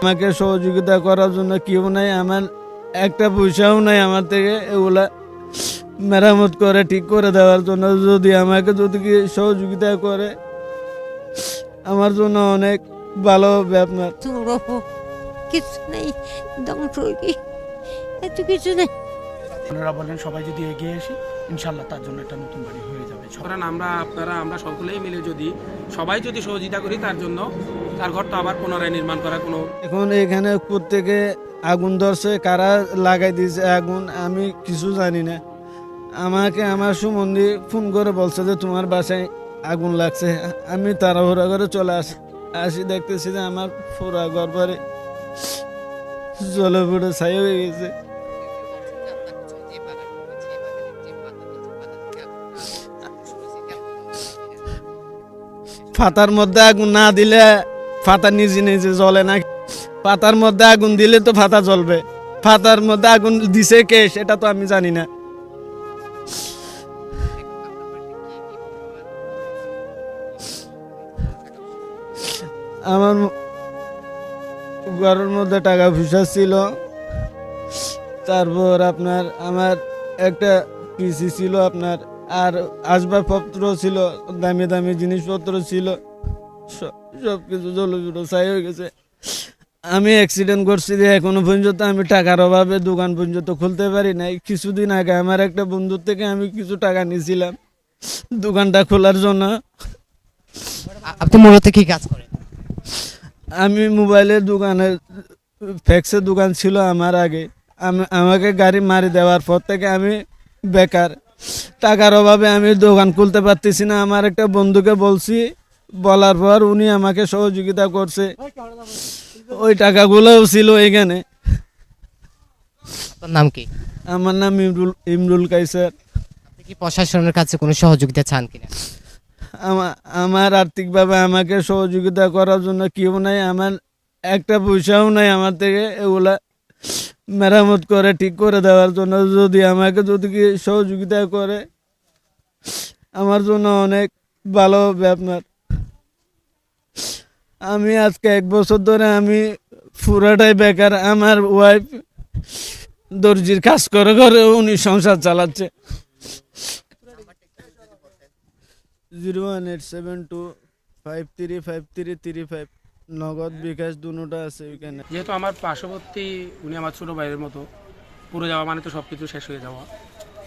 আমাকে সহযোগিতা করার জন্য কেউ নাই, আমার একটা পয়সাও নাই আমার থেকে, এগুলা মেরামত করে, ঠিক করে দেওয়ার জন্য। যদি আমাকে যদি সহযোগিতা করে, আমার জন্য অনেক ভালো হবে আপনার কিছু নেই এত কিছু নেই ওনারা বলেন সবাই যদি এগিয়ে আসি ইনশাল্লাহ তার জন্য একটা নতুন বাড়ি হয়ে যাবে। কারণ আমরা আপনারা আমরা সকলেই মিলে যদি সবাই যদি সহযোগিতা করি তার জন্য তার ঘরটা আবার পুনরায় নির্মাণ করা কোনো এখন এখানে প্রত্যেকে আগুন ধরছে কারা লাগাই দিয়েছে আগুন আমি কিছু জানি না। আমাকে আমার সুমন্দি ফোন করে বলছে যে তোমার বাসায় আগুন লাগছে। আমি তাড়াহুড়া করে চলে আসি আসি দেখতেছি যে আমার পুরা ঘর বাড়ি জলে পুড়ে ছাই হয়ে গেছে। পাতার মধ্যে আগুন না দিলে পাতা নিজে নিজে জ্বলে না। পাতার মধ্যে আগুন দিলে তো পাতা জ্বলবে। পাতার মধ্যে আগুন দিছে কে সেটা তো আমি জানি না। আমার ঘরের মধ্যে টাকা পয়সা ছিল। তারপর আপনার, আমার একটা পিসি ছিল আপনার আর আসবাবপত্র ছিল দামি দামি জিনিসপত্র ছিল সব কিছু জলবিড়ো ছাই হয়ে গেছে। আমি অ্যাক্সিডেন্ট করছি যে এখনও পর্যন্ত আমি টাকার অভাবে দোকান পর্যন্ত খুলতে পারি নাই। কিছুদিন আগে আমার একটা বন্ধুর থেকে আমি কিছু টাকা নিয়েছিলাম দোকানটা খোলার জন্য। আপনি মূলত কি কাজ করেন? আমি মোবাইলের দোকানে ফ্যাক্সের দোকান ছিল আমার আগে। আমি আমাকে গাড়ি মারি দেওয়ার পর থেকে আমি বেকার। টাকার অভাবে আমি দোকান খুলতে পারতেছি না। আমার একটা বন্ধুকে বলছি বলার পর উনি আমাকে সহযোগিতা করছে। ওই টাকাগুলোও ছিল এখানে। আপনার নাম কি? আমার নাম ইমরুল ইমরুল কাইসার। আপনি কি প্রশাসনের কাছে কোনো সহযোগিতা চান কিনা? আমা- আমার আর্থিকভাবে আমাকে সহযোগিতা করার জন্য কেউ নাই। আমার একটা পয়সাও নাই আমার থেকে। এগুলা মেরামত করে, ঠিক করে দেওয়ার জন্য যদি আমাকে যদি সহযোগিতা করে, আমার জন্য অনেক ভালো হবে আপনার আমি আজকে এক বছর ধরে আমি পুরাটাই বেকার। আমার ওয়াইফ দর্জির কাজ করে করে উনি সংসার চালাচ্ছে। Zero one eight seven two five three five three three five Nagad, bKash দুটা আছে ওইখানে। যেহেতু আমার পার্শ্ববর্তী, উনি আমার ছোটো ভাইয়ের মতো, পুরো যাওয়া মানে তো সব কিছু শেষ হয়ে যাওয়া।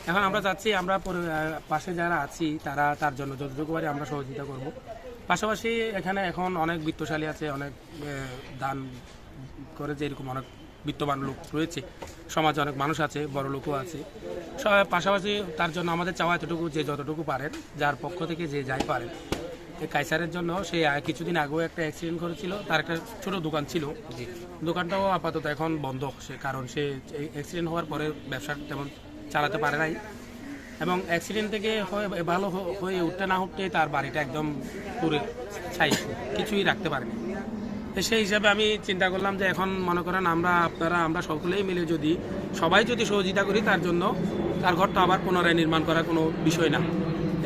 এখন আমরা চাচ্ছি আমরা পাশে যারা আছি, তারা তার জন্য যতটুকু পারি আমরা সহযোগিতা করব। পাশাপাশি এখানে এখন অনেক বিত্তশালী আছে, অনেক দান করে যে এরকম অনেক বিত্তবান লোক রয়েছে। সমাজে অনেক মানুষ আছে, বড় লোকও আছে। পাশাপাশি তার জন্য আমাদের চাওয়া এতটুকু যে যতটুকু পারেন, যার পক্ষ থেকে যে যাই পারেন। কাইসারের জন্য সে কিছুদিন আগেও একটা অ্যাক্সিডেন্ট করেছিল। তার একটা ছোট দোকান ছিল। দোকানটাও আপাতত এখন বন্ধ সে কারণ সে অ্যাক্সিডেন্ট হওয়ার পরে ব্যবসা তেমন চালাতে পারে নাই। এবং অ্যাক্সিডেন্ট থেকে হয়ে ভালো হয়ে উঠতে না উঠতে তার বাড়িটা একদম পুরে ছাই কিছুই রাখতে পারেনি। তো সেই হিসাবে আমি চিন্তা করলাম যে এখন মনে করেন আমরা আপনারা আমরা সকলেই মিলে যদি সবাই যদি সহযোগিতা করি তার জন্য তার ঘরটা আবার পুনরায় নির্মাণ করা কোনো বিষয় না।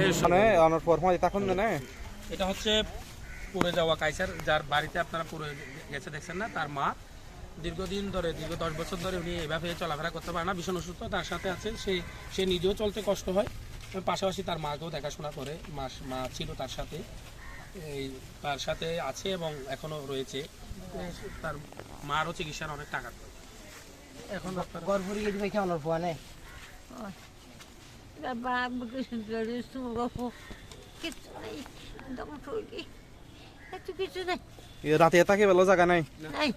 এই স- মানে তখন না এটা হচ্ছে পড়ে যাওয়া কাইসার যার বাড়িতে আপনারা পড়ে গেছে দেখছেন না তার মা। দীর্ঘদিন ধরে দীর্ঘ দশ বছর ধরে উনি এভাবে চলাফেরা করতে পারে না ভীষণ অসুস্থ তার সাথে আছে সে সে নিজেও চলতে কষ্ট হয়। পাশাপাশি তার মাকেও দেখাশোনা করে মা মা ছিল তার সাথে। এই তার সাথে আছে এবং এখনও রয়েছে। তার মারও চিকিৎসার অনেক টাকা এখন গেছি ভাই কেমন পোয়া নেই কিছু নেই এত কিছু নেই রাতে থাকে বেলা জায়গা নাই? নাই।